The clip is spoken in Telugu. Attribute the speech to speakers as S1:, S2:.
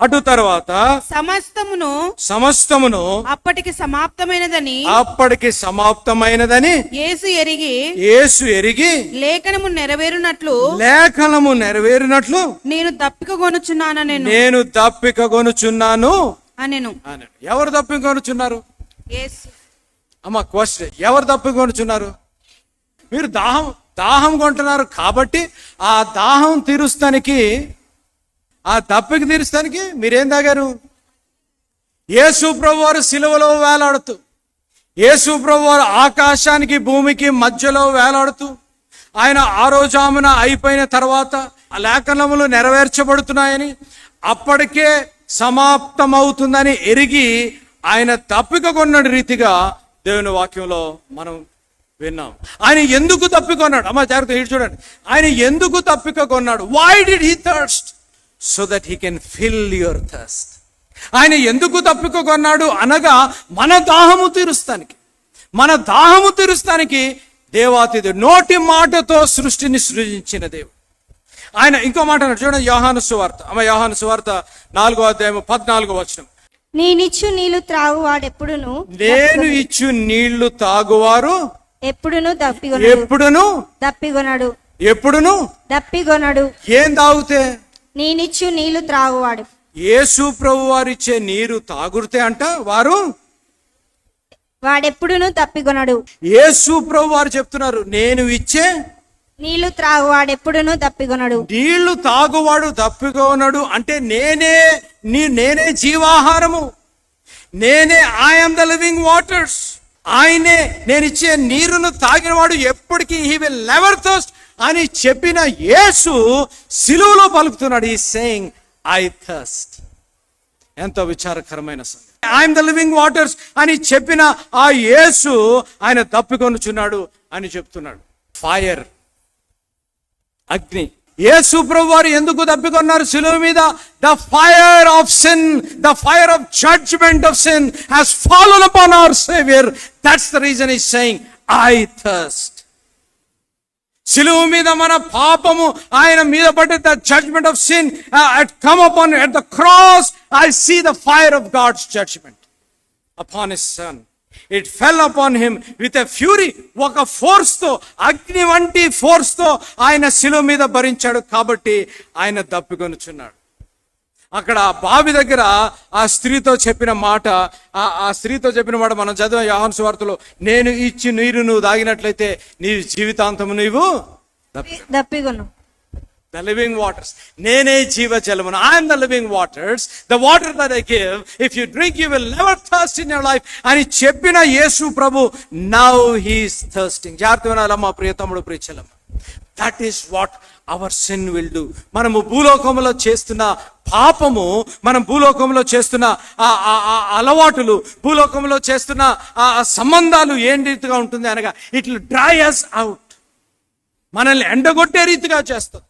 S1: అటు తర్వాత
S2: సమస్తమును
S1: సమస్తమును
S2: అప్పటికి సమాప్తమైనదని
S1: అప్పటికి సమాప్తమైనదని
S2: యేసు ఎరిగి
S1: యేసు ఎరిగి
S2: లేఖనము నెరవేరునట్లు
S1: లేఖనము నెరవేరినట్లు
S2: నేను దప్పిక కొనుచున్నాను నేను
S1: నేను దప్పిక కొనుచున్నాను
S2: అనెను.
S1: ఎవరు దప్పిక కొనుచున్నారు? అమ్మ క్వశ్చన్ ఎవరు దప్పిక కొనుచున్నారు? మీరు దాహం దాహం కొంటున్నారు కాబట్టి ఆ దాహం తీరుస్తానికి ఆ దప్పిక తీరుస్తానికి మీరేం తాగారు? యేసు ప్రభు వారు సిలువలో వేలాడుతూ యేసు ప్రభు వారు ఆకాశానికి భూమికి మధ్యలో వేలాడుతూ ఆయన ఆరోజామున అయిపోయిన తర్వాత ఆ లేఖనములు నెరవేర్చబడుతున్నాయని అప్పటికే సమాప్తమవుతుందని ఎరిగి ఆయన తప్పిక రీతిగా దేవుని వాక్యంలో మనం విన్నాం. ఆయన ఎందుకు తప్పికొన్నాడు అమ్మ జాగ్రత్త ఇటు చూడండి. ఆయన ఎందుకు తప్పిక కొన్నాడు? Why did he thirst so that he can fill your thirst ఆయన ఎందుకు తప్పిక కొన్నాడు అనగా మన దాహము తీరుస్తానికి. మన దాహము తీరుస్తానికి దేవాతి నోటి మాటతో సృష్టిని సృజించిన దేవుడు. ఆయన ఇంకో మాట చూడండి యోహాను సువార్త. అమ్మ యోహాను సువార్త నాలుగో అధ్యాయం పద్నాలుగో వచనం.
S3: నేనిచ్చు నీళ్ళు త్రాగువాడెప్పుడును?
S1: నేను ఇచ్చు నీళ్ళు తాగువారు
S3: ఎప్పుడును దప్పిగొనడు
S1: ఎప్పుడును?
S3: దప్పిగొనడు
S1: ఎప్పుడును?
S3: దప్పిగొనడు
S1: ఏం తాగితే?
S3: నేనిచ్చు నీళ్ళు త్రాగువాడు.
S1: యేసు ప్రభు వారు ఇచ్చే నీరు తాగుడితే అంట వారు?
S3: వాడెప్పుడును దప్పిగొనడు
S1: యేసు ప్రభు వారు చెప్తున్నారు నేను ఇచ్చే
S3: నీళ్ళు త్రాగువాడెప్పుడును దప్పిగొనడు
S1: నీళ్ళు తాగువాడు తప్పికోనడు అంటే నేనే నీ నేనే జీవాహారము. నేనే ఐఎమ్ ద లివింగ్ వాటర్స్ ఆయనే నేను ఇచ్చే నీరును తాగినవాడు ఎప్పటికీ హీ విల్ నెవర్ థర్స్ట్ అని చెప్పిన యేసు సిలువలో పలుకుతున్నాడు. ఈ సేయింగ్ ఐ థర్స్ట్ ఎంతో విచారకరమైన సంగతి. ఐఎమ్ ద లివింగ్ వాటర్స్ అని చెప్పిన ఆ యేసు ఆయన తప్పికొనుచున్నాడు అని చెప్తున్నాడు. ఫైర్ అగ్ని. యేసు ప్రభు వారు ఎందుకు తప్పికొన్నారు? శిలువ మీద the fire of sin the fire of judgement of sin has fallen upon our saviour that's the reason is saying I thirst సిలువు మీద మన పాపము ఆయన మీద పడి the judgement of sin at come upon at the cross I see the fire of God's judgement upon his son it fell upon him with a fury ఒక ఫోర్స్తో అగ్ని వంటి ఫోర్స్తో ఆయన శిలువ మీద భరించాడు కాబట్టి ఆయన దప్పికొనుచున్నాడు. అక్కడ ఆ బావి దగ్గర ఆ స్త్రీతో చెప్పిన మాట ఆ ఆ స్త్రీతో చెప్పిన మాట మనం చదివిన యోహాను సువార్తలో. నేను ఇచ్చి నీరు నువ్వు తాగినట్లయితే నీ జీవితాంతము నీవు ద లివింగ్ వాటర్స్ నేనే జీవజలమును I'm the living waters the water that I give if you drink you will never thirst in your life అని చెప్పిన యేసు ప్రభు నౌ హీస్ థర్స్టింగ్ జాగ్రత్త వినాలమ్మా ప్రియ తమ్ముడు ప్రియచలమ్మ that is what our sin will do మనము భూలోకంలో చేస్తున్న పాపము మనం భూలోకంలో చేస్తున్న ఆ ఆ- అలవాటులు భూలోకంలో చేస్తున్న ఆ ఆ సంబంధాలు ఏం రీతిగా ఉంటుంది అనగా ఇట్ డ్రై అస్ అవుట్ మనల్ని ఎండగొట్టే రీతిగా చేస్తుంది.